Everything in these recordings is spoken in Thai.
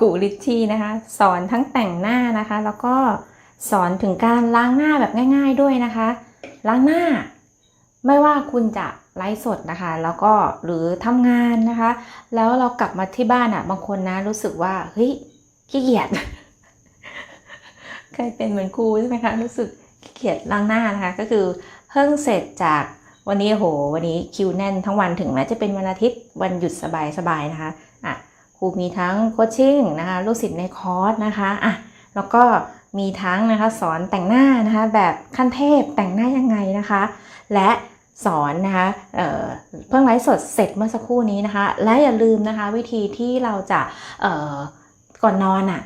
กูริชชี่นะคะ สอนทั้งแต่งหน้านะคะ แล้วก็สอนถึงการล้างหน้าแบบง่าย ๆด้วยนะคะ ล้างหน้า ไม่ว่าคุณจะไลฟ์สดนะคะ แล้วก็หรือทำงานนะคะ แล้วเรากลับมาที่บ้านอะ่ะ บางคนนะรู้สึกว่าเฮ้ยขี้เกียจเคยเป็นเหมือนครูใช่ไหมคะรู้สึกขี้เกียจล้างหน้านะคะ ก็คือเพิ่งเสร็จจากวันนี้โห วันนี้คิวแน่นทั้งวันถึงแม้จะเป็นวันอาทิตย์วันหยุดสบายๆนะคะ รูมีทั้งโคชชิ่งนะคะลูกศิษย์ในคอร์สนะคะอะแล้วก็มีทั้งนะคะสอนแต่งหน้านะคะแบบขั้นเทพแต่งหน้ายังไงนะคะ และสอนนะคะเเพิ่งไลฟ์สดเสร็จเมื่อสักครู่นี้นะคะ และอย่าลืมนะคะวิธีที่เราจะก่อนนอนอะ่ะ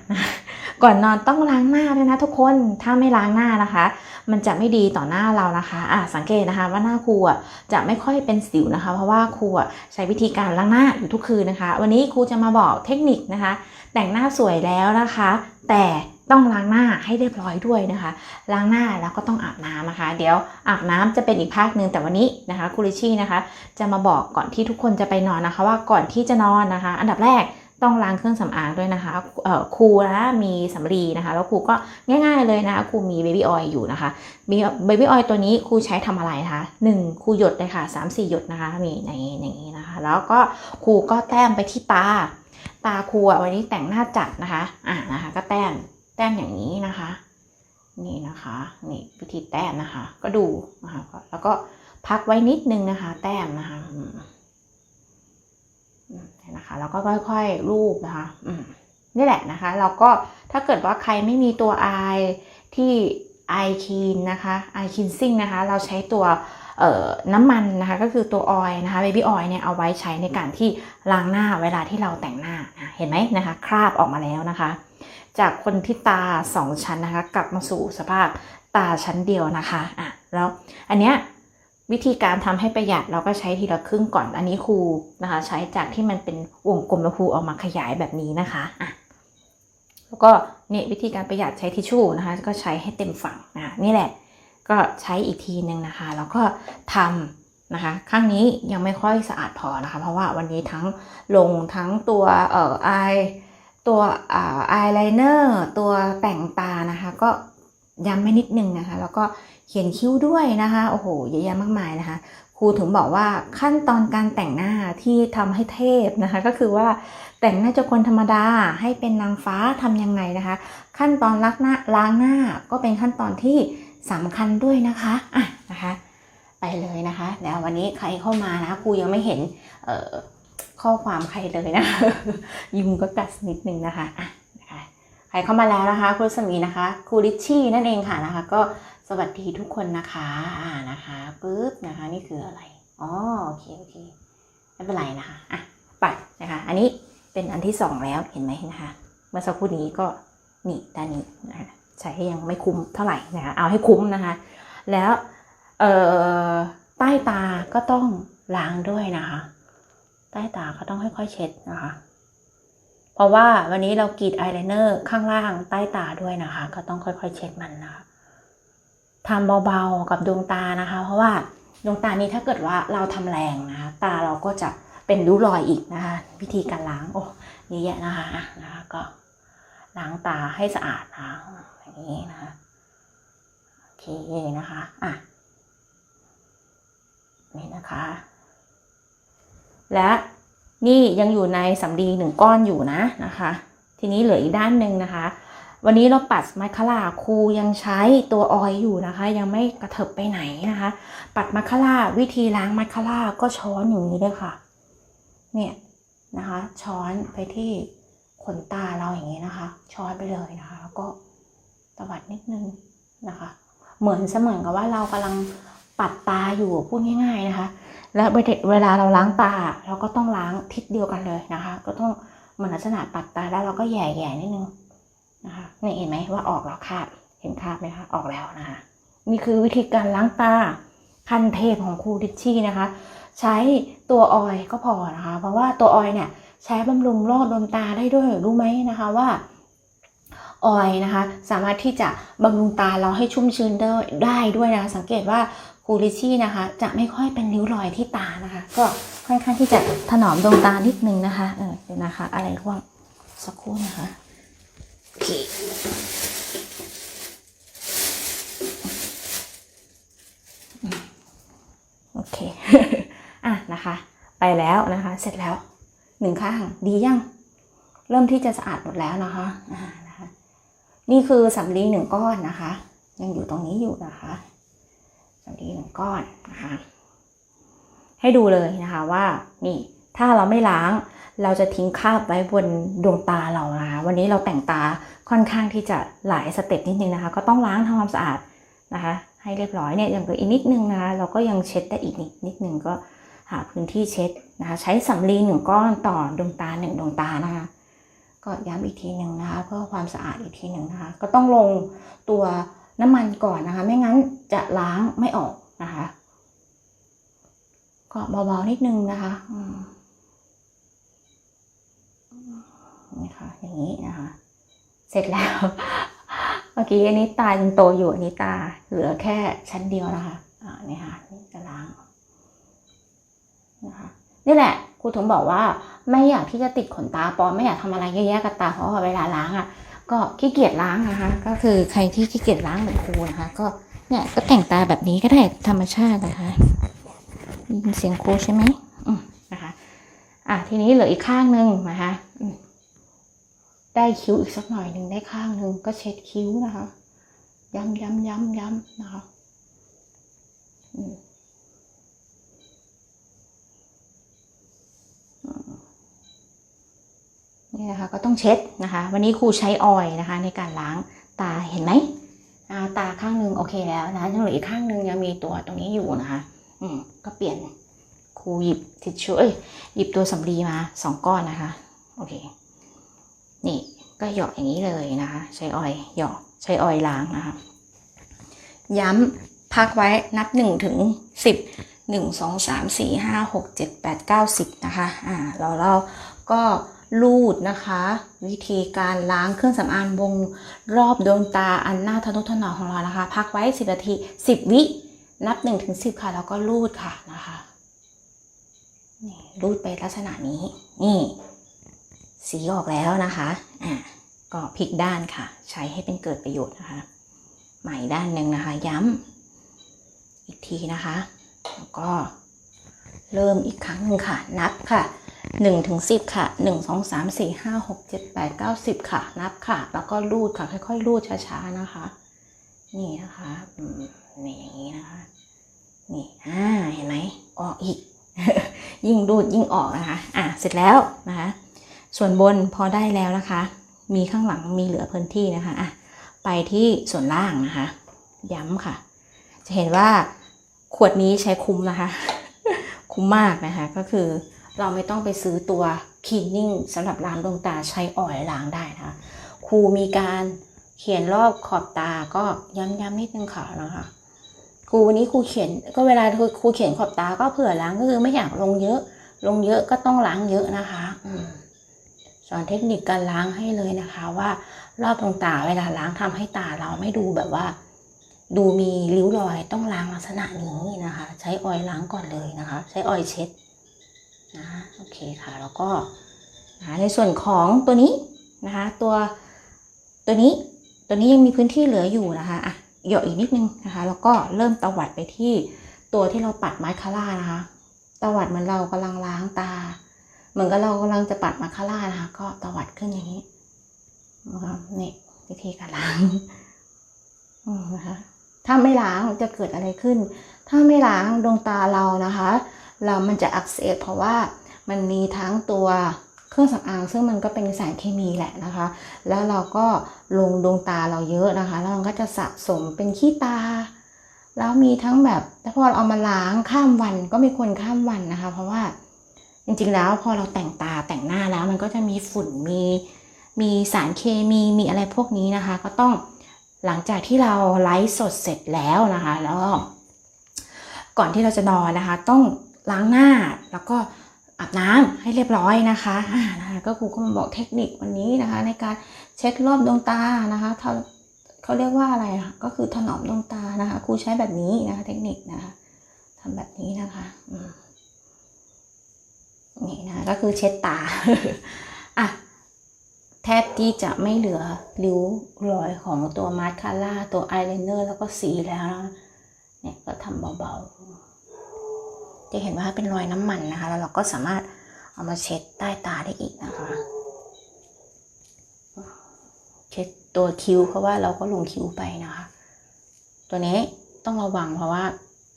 ก่อนนอนต้องล้างหน้าด้วยนะทุกคนถ้าไม่ล้างหน้านะคะ มันจะไม่ดีต่อหน้าเรานะคะอะสังเกตนะคะว่าหน้าครูอะจะไม่ค่อยเป็นสิวนะคะ เพราะว่าครูอะใช้วิธีการล้างหน้าอยู่ทุกคืนนะคะ วันนี้ครูจะมาบอกเทคนิคนะคะ แต่งหน้าสวยแล้วนะคะ แต่ต้องล้างหน้าให้เรียบร้อยด้วยนะคะ ล้างหน้าแล้วก็ต้องอาบน้ำนะคะ เดี๋ยวอาบน้ำจะเป็นอีกภาคหนึ่งแต่วันนี้นะคะครูริชี่นะคะ จะมาบอกก่อนที่ทุกคนจะไปนอนนะคะ ว่าก่อนที่จะนอนนะคะ อันดับแรก ต้องล้างเครื่องสำอางด้วยนะคะเอ่อครูนะมีสำลีนะคะ แล้วครูก็ง่าย ๆเลยนะคะครูมีเบบี้ออยล์อยู่นะคะเบบี้ออยล์ตัวนี้ครูใช้ทำอะไรนะคะหนึ่งครูหยดเลยค่ะสามสี่หยดนะคะมีในอย่างนี้นะคะ แล้วก็ครูก็แต้มไปที่ตา ตาครูอะวันนี้แต่งหน้าจัดนะคะอ่านะคะ ก็แต้มแต้มอย่างนี้นะคะ นี่นะคะนี่วิธีแต้มนะคะ ก็ดูนะคะแล้วก็พักไว้นิดนึงนะคะ แต้มนะคะ นะคะแล้วก็ค่อยๆรูปนะคะนี่แหละนะคะ เราก็ถ้าเกิดว่าใครไม่มีตัว i ที่ i c l e a n นะคะ i cleansing นะคะ เราใช้ตัวน้ำมันนะคะ ก็คือตัวออยนะคะ baby oil เนี่ยเอาไว้ใช้ในการที่ล้างหน้าเวลาที่เราแต่งหน้าเห็นไหมนะคะ คราบออกมาแล้วนะคะ จากคนที่ตาสองชั้นนะคะ กลับมาสู่สภาพตาชั้นเดียวนะคะอะแล้วอันเนี้ย วิธีการทำให้ประหยัดเราก็ใช้ทีละครึ่งก่อน อันนี้ครูนะคะ ใช้จากที่มันเป็นวงกลมแล้วครูเอามาขยายแบบนี้นะคะอะแล้วก็นี่วิธีการประหยัดใช้ทิชชู่นะคะ ก็ใช้ให้เต็มฝั่งนะ,ะนี่แหละ ก็ใช้อีกทีหนึ่งนะคะ แล้วก็ทำนะคะ ข้างนี้ยังไม่ค่อยสะอาดพอนะคะ เพราะว่าวันนี้ทั้งลงทั้งตัวเอ่อไอตัวอายไลเนอร์ตัวแต่งตานะคะ ก็ ย้ำไม่นิดนึงนะคะ แล้วก็เขียนคิ้วด้วยนะคะโอ้โหเยอะแยะมากมายนะคะครูถึงบอกว่าขั้นตอนการแต่งหน้าที่ทำให้เทพนะคะ ก็คือว่าแต่งหน้าจาคนธรรมดาให้เป็นนางฟ้าทำยังไงนะคะ ขั้นตอนล้างหน้าล้างหน้าก็เป็นขั้นตอนที่สำคัญด้วยนะคะอะนะคะ ไปเลยนะคะเดี๋ยววันนี้ใครเข้ามานะครูยังไม่เห็นเออข้อความใครเลยนะยุงก็กัดนิดนึงนะคะอะ คะใครเข้ามาแล้วนะคะครูสมีนะคะครูริชชี่นั่นเองค่ะนะคะ ก็สวัสดีทุกคนนะคะอ่านะคะปึ๊บนะคะนี่คืออะไรอ๋อโอเคโอเคไม่เป็นไรนะคะอะไปนะคะอันนี้เป็นอันที่สองแล้วเห็นไหมนะคะเมื่อสักครู่นี้ก็นี่ด้านนี้นะคะใช้ให้ยังไม่คุ้มเท่าไหร่นะคะเอาให้คุ้มนะคะ แล้วเอ่อใต้ตาก็ต้องล้างด้วยนะคะ ใต้ตาก็ต้องค่อยๆเช็ดนะคะ เพราะว่าวันนี้เรากรีดอายไลเนอร์ข้างล่างใต้ตาด้วยนะคะ ก็ต้องค่อยๆ เช็ดมันนะคะทำเบาๆกับดวงตานะคะ เพราะว่าดวงตานี้ถ้าเกิดว่าเราทำแรงนะคะ ตาเราก็จะเป็นริ้วรอยอีกนะคะ วิธีการล้างโอ้เยอะแยะนะคะอะนะคะก็ล้างตาให้สะอาดนะคะอย่างนี้นะคะโอเคนะคะอะนี่นะคะ และ นี่ยังอยู่ในสำลีหนึ่งก้อนอยู่นะนะคะ ทีนี้เหลืออีกด้านหนึ่งนะคะ วันนี้เราปัดมาคาร่าครูยังใช้ตัวออยอยู่นะคะ ยังไม่กระเถิบไปไหนนะคะ ปัดมาคาร่าวิธีล้างมาคาร่าก็ช้อนอย่างนี้เลยค่ะ เนี่ยนะคะ ช้อนไปที่ขนตาเราอย่างนี้นะคะ ช้อนไปเลยนะคะแล้วก็ตวัดนิดนึงนะคะ เหมือนเสมือนกับว่าเรากำลังปัดตาอยู่พูดง่าย ๆนะคะ แล้วเวลาเราล้างตาเราก็ต้องล้างทิศเดียวกันเลยนะคะ ก็ต้องเหมือนลักษณะปัดตาแล้วเราก็แย่ๆนิดนึงนะคะนี่เห็นไหมว่าออกแล้วคราบเห็นคราบไหมคะออกแล้วนะคะนี่คือวิธีการล้างตาขั้นเทพของครูดิชชี่นะคะ ใช้ตัวออยก็พอนะคะ เพราะว่าตัวออยเนี่ยใช้บำรุงโรคดวงตาได้ด้วยรู้ไหมนะคะว่าออยนะคะ สามารถที่จะบำรุงตาเราให้ชุ่มชื้นได้ได้ด้วยนะคะสังเกตว่า ครูลิชี่นะคะ จะไม่ค่อยเป็นริ้วรอยที่ตานะคะ ก็ค่อนข้างที่จะถนอมดวงตานิดนึงนะคะ เออเดี๋ยวนะคะ อะไรร่วงสักครู่นะคะโอเคโอเค อะนะคะ ไปแล้วนะคะ เสร็จแล้วหนึ่งข้างดียังเริ่มที่จะสะอาดหมดแล้วนะคะอ่านะคะ นี่คือสำลีหนึ่งก้อนนะคะ ยังอยู่ตรงนี้อยู่นะคะ สำลีหนึ่งก้อนนะคะให้ดูเลยนะคะว่านี่ถ้าเราไม่ล้างเราจะทิ้งคราบไว้บนดวงตาเรานะคะวันนี้เราแต่งตาค่อนข้างที่จะหลายสเต็ปนิดนึงนะคะ ก็ต้องล้างทำความสะอาดนะคะ ให้เรียบร้อยเนี่ยยังเหลืออีกนิดนึงนะคะเราก็ยังเช็ดได้อีกนิดนิดนึงก็หาพื้นที่เช็ดนะคะใช้สำลีหนึ่งก้อนต่อดวงตาหนึ่งดวงตานะคะก็ย้ำอีกทีหนึ่งนะคะเพื่อความสะอาดอีกทีหนึ่งนะคะ ก็ต้องลงตัว น้ำมันก่อนนะคะ ไม่งั้นจะล้างไม่ออกนะคะ ก็เบาๆนิดนึงนะคะนี่ค่ะอย่างนี้นะคะ เสร็จแล้ว เมื่อกี้อันนี้ตายังโตอยู่อันนี้ตาเหลือแค่ชั้นเดียวนะคะอ่านี่ค่ะนี่จะล้างนะคะนี่แหละครูถึงบอกว่าไม่อยากที่จะติดขนตาปลอมไม่อยากทำอะไรเยอะแยะกับตาเพราะเวลาล้างอะ ก็ขี้เกียจล้างนะคะ ก็คือใครที่ขี้เกียจล้างเหมือนครูนะคะ ก็เนี่ยก็แต่งตาแบบนี้ก็ได้ธรรมชาตินะคะยินเสียงครูใช่ไหมอืมนะคะ อะทีนี้เหลืออีกข้างหนึ่งนะคะได้คิ้วอีกสักหน่อยหนึ่งได้ข้างหนึ่งก็เช็ดคิ้วนะคะ ย้ำย้ำย้ำย้ำนะคะ อืมอืม นี่นะคะก็ต้องเช็ดนะคะ วันนี้ครูใช้ออยนะคะ ในการล้างตาเห็นไหมาตาข้างหนึ่งโอเคแล้วนะยังเหลืออีกข้างหนึ่งยังมีตัวตรงนี้อยู่นะคะ อืมก็เปลี่ยนครูหยิบทิชชู่เอ้ยหยิบตัวสำลีมาสองก้อนนะคะโอเค นี่ก็หยอกอย่างนี้เลยนะคะ ใช้ออยหยอกใช้ออยล้างนะคะ ย้ำพักไว้นับหนึ่งถึงสิบหนึ่งสองสามสี่ห้าหกเจ็ดแปดเก้าสิบนะคะอ่าแล้วเราก็ ลูดนะคะ วิธีการล้างเครื่องสำอางวงรอบดวงตาอันหน้าทะนุถนอมของเรานะคะ พักไว้สิบนาทีสิบวินับหนึ่งถึงสิบค่ะ แล้วก็รูดค่ะนะคะนี่รูดไปลักษณะนี้ นี่ สีออกแล้วนะคะอะก็พลิกด้านค่ะ ใช้ให้เป็นเกิดประโยชน์นะคะใหม่ด้านหนึ่งนะคะ ย้ำอีกทีนะคะ แล้วก็เริ่มอีกครั้งหนึ่งค่ะ นับค่ะ หนึ่งถึงสิบค่ะหนึ่งสองสามสี่ห้าหกเจ็ดแปดเก้าสิบค่ะ นับค่ะ แล้วก็รูดค่ะ ค่อยๆ รูดช้าๆ นะคะ นี่นะคะนี่อย่างนี้นะคะ นี่อ่าเห็นไหมออกอีก ยิ่งดูดยิ่งออกนะคะ อะเสร็จแล้วนะคะ ส่วนบนพอได้แล้วนะคะ มีข้างหลังมีเหลือพื้นที่นะคะอะไปที่ส่วนล่างนะคะ ย้ำค่ะ จะเห็นว่าขวดนี้ใช้คุ้มนะคะ คุ้มมากนะคะก็คือ เราไม่ต้องไปซื้อตัวคลีนนิ่งสำหรับล้างดวงตาใช้ออยล์ล้างได้นะคะครูมีการเขียนรอบขอบตาก็ย้ำๆนิดนึงค่ะนะคะครูวันนี้ครูเขียนก็เวลาครูเขียนขอบตาก็เผื่อล้างก็คือไม่อยากลงเยอะ ลงเยอะก็ต้องล้างเยอะนะคะสอนเทคนิคการล้างให้เลยนะคะว่ารอบดวงตาเวลาล้างทำให้ตาเราไม่ดูแบบว่า ดูมีริ้วรอยต้องล้างลักษณะนี้นะคะ ใช้ออยล์ล้างก่อนเลยนะคะ ใช้ออยล์เช็ด นะโอเคค่ะแล้วก็นะในส่วนของตัวนี้นะคะตัวตัวนี้ตัวนี้ยังมีพื้นที่เหลืออยู่นะคะอะเหยาะอีกนิดนึงนะคะ แล้วก็เริ่มตวัดไปที่ตัวที่เราปัดมาคาร่านะคะ ตวัดเหมือนเรากำลังล้างตา เหมือนกับเรากำลังจะปัดมาคาร่านะคะ ก็ตวัดขึ้นอย่างนี้นะคะนี่วิธีการล้างนะคะถ้าไม่ล้างจะเกิดอะไรขึ้น ถ้าไม่ล้างดวงตาเรานะคะ เรามันจะอักเสบเพราะว่ามันมีทั้งตัวเครื่องสำอางซึ่งมันก็เป็นสารเคมีแหละนะคะ แล้วเราก็ลงดวงตาเราเยอะนะคะ แล้วมันก็จะสะสมเป็นขี้ตา แล้วมีทั้งแบบถ้าพอเราเอามาล้างข้ามวันก็มีคนข้ามวันนะคะ เพราะว่าจริงๆแล้วพอเราแต่งตาแต่งหน้าแล้วมันก็จะมีฝุ่นมีมีสารเคมีมีอะไรพวกนี้นะคะ ก็ต้องหลังจากที่เราไลฟ์สดเสร็จแล้วนะคะ แล้วก็ก่อนที่เราจะนอนนะคะ ต้อง ล้างหน้าแล้วก็อาบน้ำให้เรียบร้อยนะคะอ่านะคะก็ครูก็มาบอกเทคนิควันนี้นะคะ ในการเช็ดรอบดวงตานะคะเขาเขาเรียกว่าอะไรอะก็คือถนอมดวงตานะคะครูใช้แบบนี้นะคะ เทคนิคนะคะทำแบบนี้นะคะอืมนี่นะคะก็คือเช็ดตาอะแทบที่จะไม่เหลือริ้วรอยของตัวมาสคาร่าตัวอายไลเนอร์แล้วก็สีแล้วนะเนี่ยก็ทำเบาๆ จะเห็นว่าเป็นรอยน้ำมันนะคะ แล้วเราก็สามารถเอามาเช็ดใต้ตาได้อีกนะคะ เช็ดตัวคิ้วเพราะว่าเราก็ลงคิ้วไปนะคะ ตัวนี้ต้องระวังเพราะว่า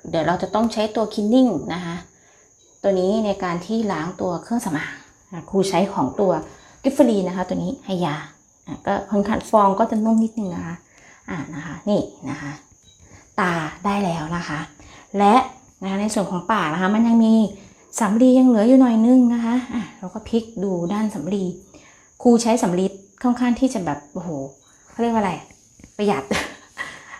เดี๋ยวเราจะต้องใช้ตัวคินนิ่งนะคะ ตัวนี้ในการที่ล้างตัวเครื่องสำอางอะครูใช้ของตัวกิฟฟรีนะคะ ตัวนี้ให้ยาก็ค่อนข้างฟองก็จะนุ่มนิดนึงนะคะ อ่านะคะ นี่นะคะ ตาได้แล้วนะคะ และ นะคะในส่วนของปากนะคะมันยังมีสำลียังเหลืออยู่หน่อยนึงนะคะอะเราก็พลิกดูด้านสำลีครูใช้สำลีค่อนข้างที่จะแบบโอ้โหเขาเรียกว่าอะไร ประหยัด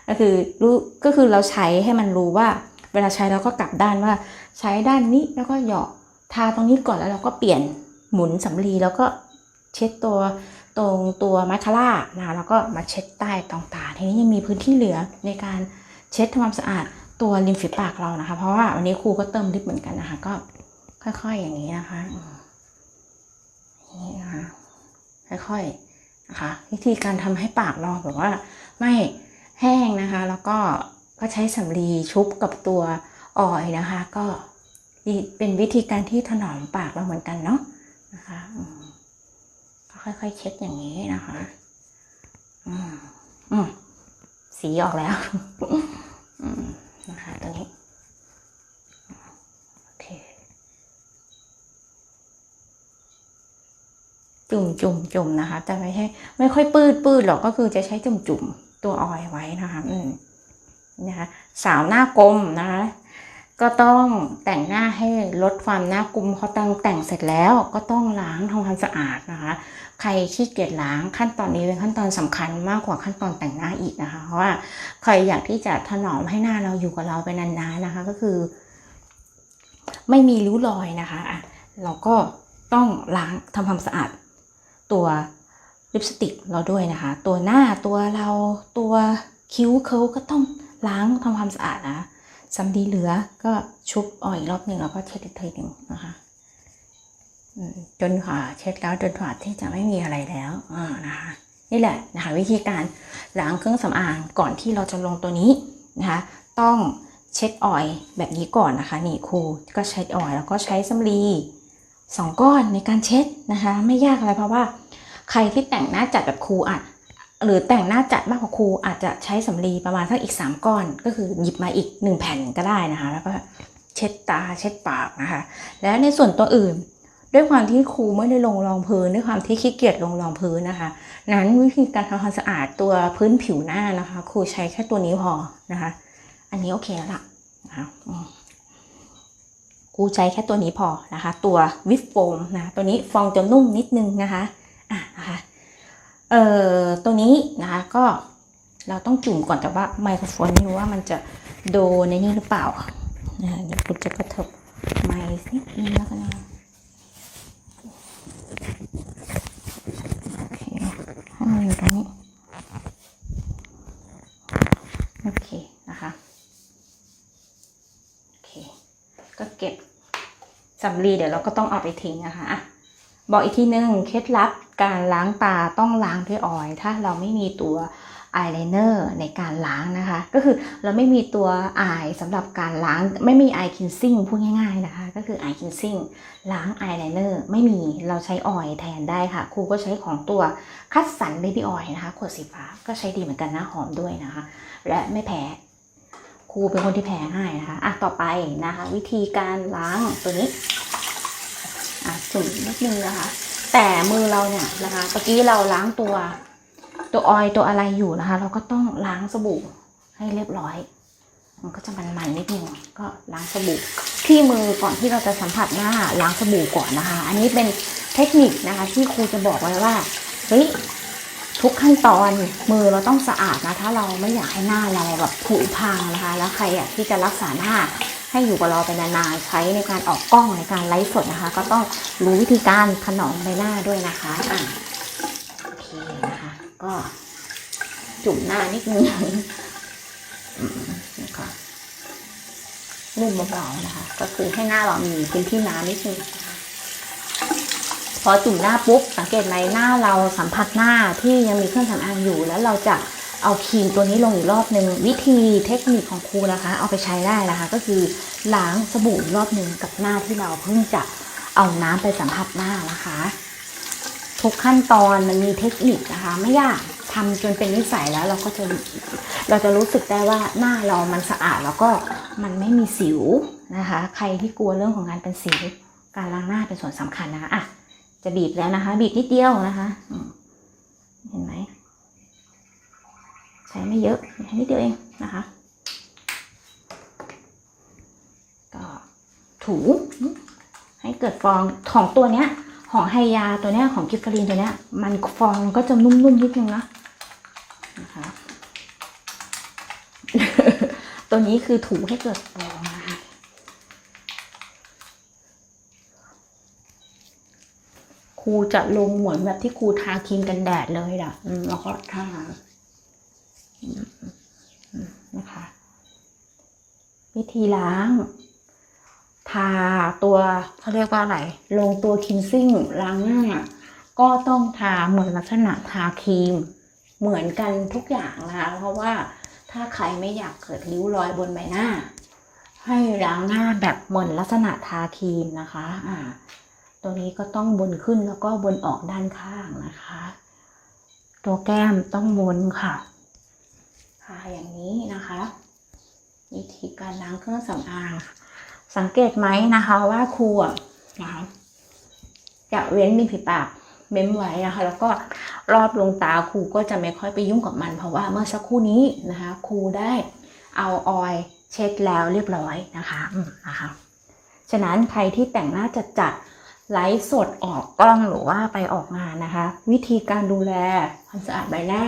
ก็คือรู้ก็คือเราใช้ให้มันรู้ว่า เวลาใช้เราก็กลับด้านว่า ใช้ด้านนี้แล้วก็หยาะทาตรงนี้ก่อนแล้วเราก็เปลี่ยนหมุนสำลีแล้วก็เช็ดตัวตรงตัวมาคาร่านะคะแล้วก็มาเช็ดใต้ตรงตาทีนี้ยังมีพื้นที่เหลือในการเช็ดทำความสะอาด ตัวริมฝีปากเรานะคะ เพราะว่าวันนี้ครูก็เติมลิปเหมือนกันนะคะ ก็ค่อยๆอย่างนี้นะคะนี่นะคะค่อยๆนะคะ วิธีการทำให้ปากเราแบบว่าไม่แห้งนะคะ แล้วก็ก็ใช้สำลีชุบกับตัวออยนะคะ ก็เป็นวิธีการที่ถนอมปากเราเหมือนกันเนาะนะคะก็ค่อยๆเช็ดอย่างนี้นะคะอืมอืมสีออกแล้ว อืม นะคะตัวนี้ โอเค จุ่มจุ่มจุ่มนะคะ แต่ไม่ใช่ไม่ค่อยปืดปืดหรอกก็คือจะใช้จุ่มจุ่มตัวออยไว้นะคะอืมนะคะสาวหน้ากลมนะคะ ก็ต้องแต่งหน้าให้ลดความหน้ากลมเขาตั้งแต่งเสร็จแล้วก็ต้องล้างทำความสะอาดนะคะ ใครขี้เกียจล้างขั้นตอนนี้เป็นขั้นตอนสำคัญมากกว่าขั้นตอนแต่งหน้าอีกนะคะ เพราะว่าใครอยากที่จะถนอมให้หน้าเราอยู่กับเราไปนานๆนะคะ ก็คือ ไม่มีริ้วรอยนะคะอะเราก็ต้องล้างทำความสะอาดตัวลิปสติกเราด้วยนะคะ ตัวหน้าตัวเราตัวคิ้วเคิ้วก็ต้องล้างทำความสะอาดนะสำลีเหลือก็ชุบออยรอบหนึ่งแล้วก็เช็ดอีกทีหนึ่งนะคะ จนกว่าเช็ดแล้วจนกว่าที่จะไม่มีอะไรแล้วอ่านะคะนี่แหละนะคะวิธีการล้างเครื่องสำอางก่อนที่เราจะลงตัวนี้นะคะต้องเช็ดออยล์แบบนี้ก่อนนะคะนี่ครูก็เช็ดออยล์แล้วก็ใช้สำลีสองก้อนในการเช็ดนะคะไม่ยากอะไรเพราะว่า ใครที่แต่งหน้าจัดแบบครูอาจหรือแต่งหน้าจัดมากกว่าครูอาจจะใช้สำลีประมาณสักอีก 3 ก้อน ก็คือหยิบมาอีก 1 แผ่นก็ได้นะคะ แล้วก็เช็ดตาเช็ดปากนะคะ และในส่วนตัวอื่น ด้วยความที่ครูไม่ได้ลงรองพื้นด้วยความที่ขี้เกียจลงรองพื้นนะคะ นั้นวิธีการทำความสะอาดตัวพื้นผิวหน้านะคะ ครูใช้แค่ตัวนี้พอนะคะ อันนี้โอเคแล้วล่ะนะคะครูใช้แค่ตัวนี้พอนะคะ ตัววิฟโฟมนะตัวนี้ฟองจะนุ่มนิดนึงนะคะอะนะคะเอ่อตัวนี้นะคะก็เราต้องจุ่มก่อนแต่ว่าไมโครโฟนไม่รู้ว่ามันจะโดนในนี้หรือเปล่านะเดี๋ยวคุณจะกระเถิบไมค์นิดนึงแล้วกันนะ โอเคให้มันอยู่ตรงนี้ โอเคนะคะโอเค ก็เก็บสำลีเดี๋ยวเราก็ต้องเอาไปทิ้งนะคะอะบอกอีกทีนึงเคล็ดลับ การล้างตาต้องล้างด้วยออยล์ถ้าเราไม่มีตัวอายไลเนอร์ในการล้างนะคะ ก็คือเราไม่มีตัวอายสำหรับการล้างไม่มีอายคินซิ่งพูดง่ายๆนะคะ ก็คืออายคินซิ่งล้างอายไลเนอร์ไม่มีเราใช้ออยล์แทนได้ค่ะ ครูก็ใช้ของตัวคัดสันเบบี้ออยล์นะคะขวดสีฟ้าก็ใช้ดีเหมือนกันนะหอมด้วยนะคะ และไม่แพ้ครูเป็นคนที่แพ้ง่ายนะคะอะต่อไปนะคะ วิธีการล้างตัวนี้อะจุ่มนิดนึงนะคะ แต่มือเราเนี่ยนะคะเมื่อกี้เราล้างตัว ตัวออยตัวอะไรอยู่นะคะ เราก็ต้องล้างสบู่ให้เรียบร้อย มันก็จะมันๆนิดนึงก็ล้างสบู่ที่มือก่อนที่เราจะสัมผัสหน้าล้างสบู่ก่อนนะคะ อันนี้เป็นเทคนิคนะคะที่ครูจะบอกไว้ว่าเฮ้ยทุกขั้นตอนมือเราต้องสะอาดนะ ถ้าเราไม่อยากให้หน้าเราแบบผุพังนะคะ แล้วใครอยากที่จะรักษาหน้า ให้อยู่กับเราไปนานๆใช้ในการออกกล้องในการไลฟ์สดนะคะ ก็ต้องรู้วิธีการถนอมใบหน้าด้วยนะคะอะโอเคนะคะ ก็จุ่มหน้านิดนึงอืมนะคะนุ่มเบาๆนะคะ ก็คือให้หน้าเรามีพื้นที่น้ำนิดนึงนะคะโอเคพอจุ่มหน้าปุ๊บสังเกตไหมหน้าเราสัมผัสหน้าที่ยังมีเครื่องสำอางอยู่แล้วเราจะ เอาครีมตัวนี้ลงอีกรอบหนึ่งวิธีเทคนิคของครูนะคะ เอาไปใช้ได้นะคะ ก็คือล้างสบู่รอบหนึ่งกับหน้าที่เราเพิ่งจะเอาน้ำไปสัมผัสหน้านะคะทุกขั้นตอนมันมีเทคนิคนะคะ ไม่ยากทำจนเป็นนิสัยแล้วเราก็จะเราจะรู้สึกได้ว่าหน้าเรามันสะอาดแล้วก็มันไม่มีสิวนะคะ ใครที่กลัวเรื่องของการเป็นสิว การล้างหน้าเป็นส่วนสำคัญนะคะอะจะบีบแล้วนะคะ บีบนิดเดียวนะคะเห็นไหม ใช้ไม่เยอะใช้นิดเดียวเองนะคะ ก็ถูให้เกิดฟองของตัวเนี้ย ของไฮยาตัวเนี้ยของกิฟฟารีนตัวเนี้ย มันฟองก็จะนุ่มๆนิดนึงนะนะคะ ตัวนี้คือถูให้เกิดฟองนะคะครูจะลงเหมือนแบบที่ครูทาครีมกันแดดเลยอะแล้วก็ทา นะคะ วิธีล้าง ทาตัวเขาเรียกว่าอะไร ลงตัวคินซิ่งล้างหน้า ก็ต้องทาเหมือนลักษณะทาครีม เหมือนกันทุกอย่างนะคะ เพราะว่าถ้าใครไม่อยากเกิดริ้วรอยบนใบหน้า ให้ล้างหน้าแบบเหมือนลักษณะทาครีมนะคะ อ่า ตัวนี้ก็ต้องบนขึ้นแล้วก็บนออกด้านข้างนะคะ ตัวแก้มต้องบนค่ะ ทาอย่างนี้นะคะ วิธีการล้างเครื่องสำอาง สังเกตไหมนะคะว่าครูอะนะคะจะเว้นริมฝีปากเม้มไว้นะคะ แล้วก็รอบดวงตาครูก็จะไม่ค่อยไปยุ่งกับมัน เพราะว่าเมื่อสักครู่นี้นะคะครูได้เอาออยล์เช็ดแล้วเรียบร้อยนะคะนะคะ ฉะนั้นใครที่แต่งหน้าจัดจัดๆไลฟ์สดออกกล้องหรือว่าไปออกงานนะคะ วิธีการดูแลความสะอาดใบหน้า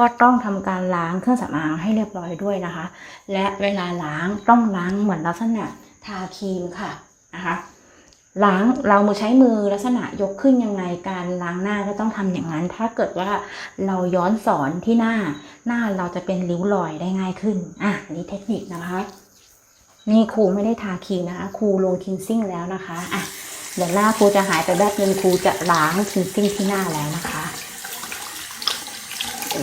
ก็ต้องทำการล้างเครื่องสำอางให้เรียบร้อยด้วยนะคะ และเวลาล้างต้องล้างเหมือนลักษณะทาครีมค่ะนะคะล้างเรามือใช้มือลักษณะยกขึ้นยังไงการล้างหน้าก็ต้องทำอย่างนั้น ถ้าเกิดว่าเราย้อนสอนที่หน้าหน้าเราจะเป็นริ้วรอยได้ง่ายขึ้นอะอันนี่เทคนิคนะคะ นี่ครูไม่ได้ทาครีมนะคะครูลงคินซิ่งแล้วนะคะอะเดี๋ยวหน้าครูจะหายไปแบบนึงครูจะล้างคินซิ่งที่หน้าแล้วนะคะอื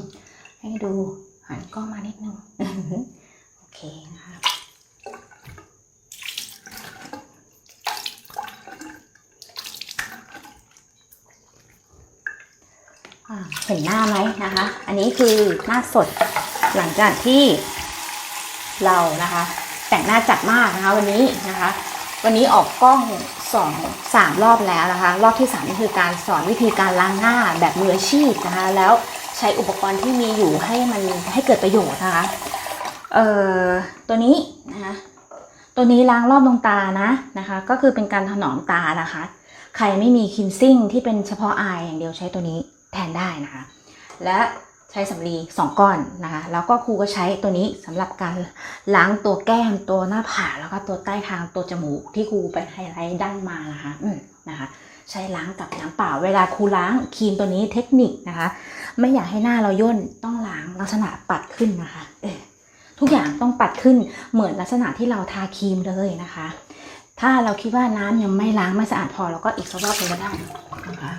มให้ดูหันกล้องมานิดนึง โอเคนะคะอ่าเห็นหน้าไหมนะคะ อันนี้คือหน้าสดหลังจากที่เรานะคะ แต่งหน้าจัดมากนะคะ วันนี้นะคะ วันนี้ออกกล้องสองสามรอบแล้วนะคะ รอบที่สามนี่คือการสอนวิธีการล้างหน้าแบบมืออาชีพนะคะ แล้วใช้อุปกรณ์ที่มีอยู่ให้มันให้เกิดประโยชน์นะคะเอ่อตัวนี้นะคะตัวนี้ล้างรอบดวงตานะนะคะ ก็คือเป็นการถนอมตานะคะ ใครไม่มีคินซิ่งที่เป็นเฉพาะอายอย่างเดียวใช้ตัวนี้แทนได้นะคะ และ ใช้สำลีสองก้อนนะคะ แล้วก็ครูก็ใช้ตัวนี้สำหรับการล้างตัวแก้มตัวหน้าผากแล้วก็ตัวใต้คางตัวจมูกที่ครูไปไฮไลท์ด้านมานะคะอืมนะคะใช้ล้างกับน้ำเปล่า เวลาครูล้างครีมตัวนี้เทคนิคนะคะ ไม่อยากให้หน้าเราย่นต้องล้างลักษณะปัดขึ้นนะคะเออทุกอย่างต้องปัดขึ้นเหมือนลักษณะที่เราทาครีมเลยนะคะ ถ้าเราคิดว่าน้ำยังไม่ล้างไม่สะอาดพอเราก็อีกสักรอบหนึงก็ได้นะคะ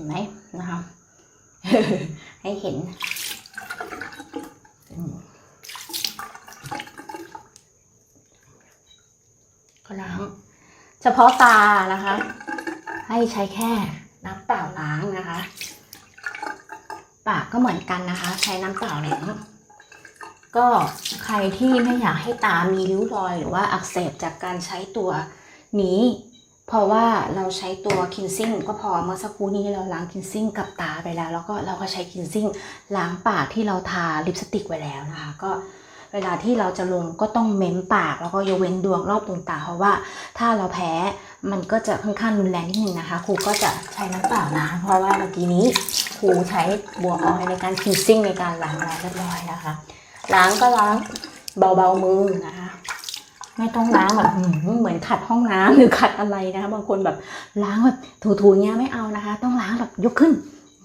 ห็นไหมนะคะ ให้เห็นอืมก็ล้างเฉพาะตานะคะ ให้ใช้แค่น้ำเปล่าล้างนะคะ ปากก็เหมือนกันนะคะ ใช้น้ำเปล่าล้างก็ใครที่ไม่อยากให้ตามีริ้วรอย หรือว่าอักเสบจากการใช้ตัวนี้ เพราะว่าเราใช้ตัวคินซิ่งก็พอเมื่อสักครู่นี้เราล้างคินซิ่งกับตาไปแล้ว แล้วก็เราก็ใช้คินซิ่งล้างปากที่เราทาลิปสติกไว้แล้วนะคะ ก็เวลาที่เราจะลงก็ต้องเม้มปาก แล้วก็ยกเว้นดวงรอบดวงตาเพราะว่าถ้าเราแพ้มันก็จะค่อนข้างรุนแรงนิดนึงนะคะ ครูก็จะใช้น้ำเปล่านะ เพราะว่าเมื่อกี้นี้ครูใช้บัวออยในการคิวซิ่งในการล้างแล้วเรียบร้อยนะคะ ล้างก็ล้างเบาๆมือนะคะ ไม่ต้องล้างแบบเหมือนขัดห้องน้ำหรือขัดอะไรนะคะบางคนแบบล้างแบบถูๆเงี้ยไม่เอานะคะ ต้องล้างแบบยกขึ้น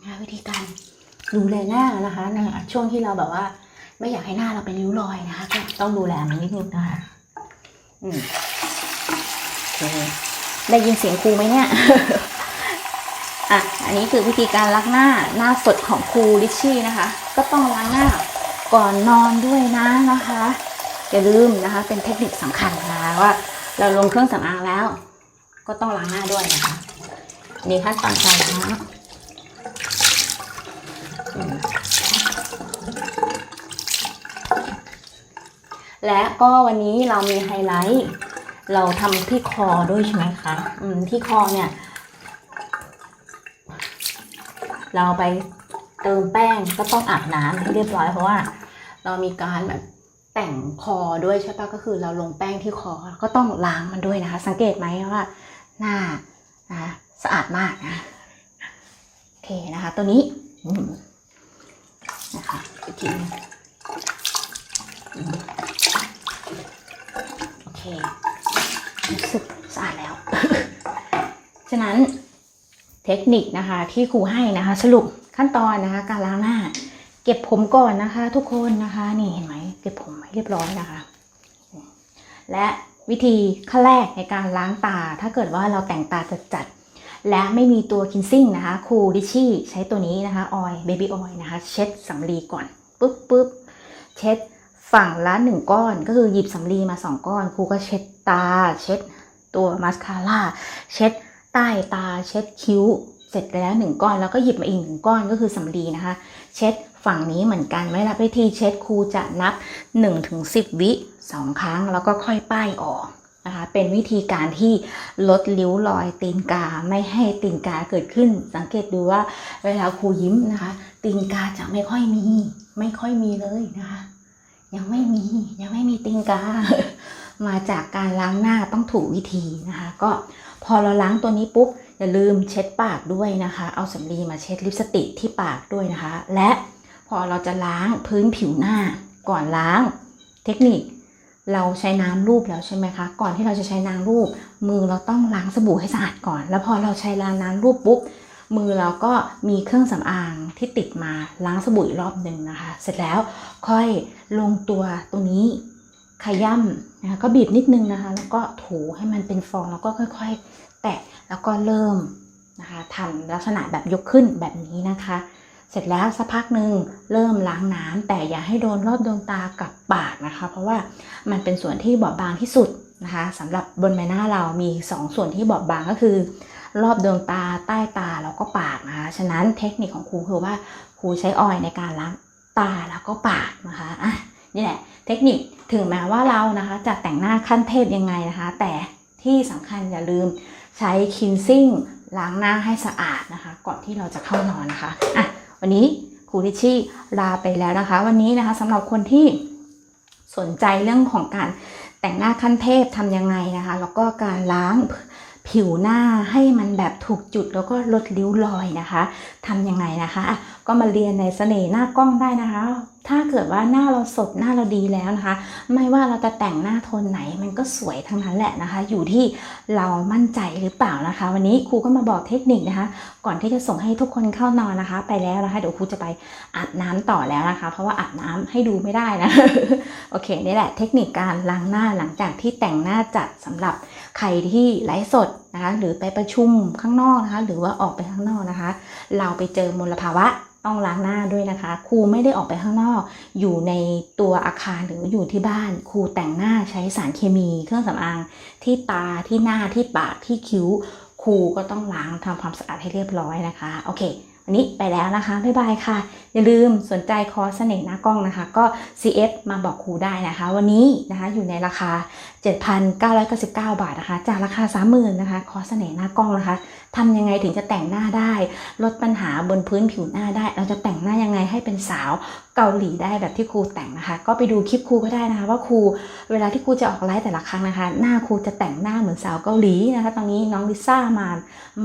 นะวิธีการดูแลหน้านะคะในช่วงที่เราแบบว่า ไม่อยากให้หน้าเราเป็นริ้วรอยนะคะก็ต้องดูแลมันนิดนึงนะคะอืมได้ยินเสียงครูไหมเนี่ยอะอันนี้คือวิธีการล้างหน้าหน้าสดของครูลิชชี่นะคะ ก็ต้องล้างหน้าก่อนนอนด้วยนะนะคะ อย่าลืมนะคะ เป็นเทคนิคสำคัญนะคะว่า เราลงเครื่องสำอางแล้ว ก็ต้องล้างหน้าด้วยนะคะนี่ขั้นตอนการล้างและก็วันนี้เรามีไฮไลท์ เราทำที่คอด้วยใช่ไหมคะอืมที่คอเนี่ย เราไปเติมแป้งก็ต้องอาบน้ำให้เรียบร้อยเพราะว่า เรามีการแบบ แต่งคอด้วยใช่ปะก็คือเราลงแป้งที่คอก็ต้องล้างมันด้วยนะคะ สังเกตไหมว่าหน้านะสะอาดมากนะโอเคนะคะ ตัวนี้นะคะอีกทีหนึ่งโอเครู้สึกสะอาดแล้ว ฉะนั้นเทคนิคนะคะที่ครูให้นะคะ สรุปขั้นตอนนะคะ การล้างหน้า เก็บผมก่อนนะคะ ทุกคนนะคะ นี่เห็นไหมเก็บผมให้เรียบร้อยนะคะ และวิธีขั้นแรกในการล้างตา ถ้าเกิดว่าเราแต่งตาจัดๆและไม่มีตัวคินซิ่งนะคะครูดิชชี่ใช้ตัวนี้นะคะออยเบบี้ออยนะคะ เช็ดสำลีก่อนปุ๊บปุ๊บเช็ดฝั่งละหนึ่งก้อน ก็คือหยิบสำลีมาสองก้อนครูก็เช็ดตา เช็ดตัวมาสคาร่าเช็ดใต้ตาเช็ดคิ้ว เสร็จแล้วหนึ่งก้อนแล้วก็หยิบมาอีกหนึ่งก้อนก็คือสำลีนะคะ เช็ด ฝั่งนี้เหมือนกันเวลาวิธีเช็ดครูจะนับ1ถึง10 วิสองครั้งแล้วก็ค่อยป้ายออกนะคะเป็นวิธีการที่ลดริ้วรอยตีนกาไม่ให้ตีนกาเกิดขึ้น สังเกตดูว่าเวลาครูยิ้มนะคะ ตีนกาจะไม่ค่อยมี ไม่ค่อยมีเลยนะคะ ยังไม่มียังไม่มีตีนกา มาจากการล้างหน้าต้องถูกวิธีนะคะ ก็พอเราล้างตัวนี้ปุ๊บอย่าลืมเช็ดปากด้วยนะคะ เอาสำลีมาเช็ดลิปสติกที่ปากด้วยนะคะ และ พอเราจะล้างพื้นผิวหน้าก่อนล้าง เทคนิค เราใช้น้ำรูปแล้วใช่ไหมคะ ก่อนที่เราจะใช้น้ำรูป มือเราต้องล้างสบู่ให้สะอาดก่อน แล้วพอเราใช้ล้างน้ำรูปปุ๊บมือเราก็มีเครื่องสำอางที่ติดมาล้างสบู่อีกรอบหนึ่งนะคะ เสร็จแล้วค่อยลงตัวตรงนี้ขย่ำนะคะก็บีบนิดนึงนะคะ แล้วก็ถูให้มันเป็นฟองแล้วก็ค่อยๆ แตะแล้วก็เริ่มนะคะทำลักษณะแบบยกขึ้นแบบนี้นะคะ เสร็จแล้วสักพักหนึ่งเริ่มล้างน้ำแต่อย่าให้โดนรอบดวงตากับปากนะคะ เพราะว่ามันเป็นส่วนที่บอบบางที่สุดนะคะสำหรับบนใบหน้าเรามี 2 ส่วนที่บอบบางก็คือ รอบดวงตาใต้ตาแล้วก็ปากนะคะฉะนั้นเทคนิคของครูคือว่าครูใช้ออยในการล้างตาแล้วก็ปากนะคะอะนี่แหละเทคนิคถึงแม้ว่าเรานะคะจะแต่งหน้าขั้นเทพยังไงนะคะ แต่ที่สำคัญอย่าลืมใช้คินซิ่งล้างหน้าให้สะอาดนะคะ ก่อนที่เราจะเข้านอนนะคะอะ วันนี้ครูทิชชี่ลาไปแล้วนะคะ วันนี้นะคะสำหรับคนที่สนใจเรื่องของการแต่งหน้าขั้นเทพทำยังไงนะคะ แล้วก็การล้าง ผิวหน้าให้มันแบบถูกจุดแล้วก็ลดริ้วรอยนะคะทำยังไงนะคะะก็มาเรียนในเสน่ห์หน้ากล้องได้นะคะ ถ้าเกิดว่าหน้าเราสดหน้าเราดีแล้วนะคะ ไม่ว่าเราจะแต่งหน้าโทนไหนมันก็สวยทั้งนั้นแหละนะคะ อยู่ที่เรามั่นใจหรือเปล่านะคะ วันนี้ครูก็มาบอกเทคนิคนะคะ ก่อนที่จะส่งให้ทุกคนเข้านอนนะคะ ไปแล้วนะคะเดี๋ยวครูจะไปอาบน้ำต่อแล้วนะคะ เพราะว่าอาบน้ำให้ดูไม่ได้นะโอเคนี่แหละเทคนิคการล้างหน้าหลังจากที่แต่งหน้าจัดสำหรับ ใครที่ไลฟ์สดนะคะหรือไปประชุมข้างนอกนะคะ หรือว่าออกไปข้างนอกนะคะ เราไปเจอมลภาวะต้องล้างหน้าด้วยนะคะ ครูไม่ได้ออกไปข้างนอก อยู่ในตัวอาคารหรืออยู่ที่บ้าน ครูแต่งหน้าใช้สารเคมี เครื่องสำอางที่ตาที่หน้าที่ปากที่คิ้ว ครูก็ต้องล้างทำความสะอาดให้เรียบร้อยนะคะ โอเค อันนี้ไปแล้วนะคะ บ๊ายบายค่ะ อย่าลืมสนใจคอร์สเสน่ห์หน้ากล้องนะคะ ก็ CF มาบอกครูได้นะคะ วันนี้นะคะอยู่ในราคา 7,999 บาทนะคะ จากราคา 30,000นะคะ คอร์สเสน่ห์หน้ากล้องนะคะทำยังไงถึงจะแต่งหน้าได้ ลดปัญหาบนพื้นผิวหน้าได้ เราจะแต่งหน้ายังไงให้เป็นสาวเกาหลีได้แบบที่ครูแต่งนะคะ ก็ไปดูคลิปครูก็ได้นะคะ ว่าครูเวลาที่ครูจะออกไลฟ์แต่ละครั้งนะคะ หน้าครูจะแต่งหน้าเหมือนสาวเกาหลีนะคะ ตอนนี้น้องลิซ่ามา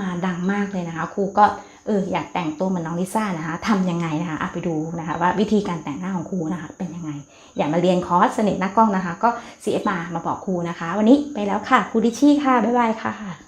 มาดังมากเลยนะคะ ครูก็ เอออยากแต่งตัวเหมือนน้องลิซ่านะคะทำยังไงนะคะอะไปดูนะคะว่าวิธีการแต่งหน้าของครูนะคะ เป็นยังไง อยากมาเรียนคอร์สเสน่ห์หน้ากล้องนะคะ ก็ CF มามาบอกครูนะคะ วันนี้ไปแล้วค่ะครูดิชี่ค่ะบ๊ายบายค่ะ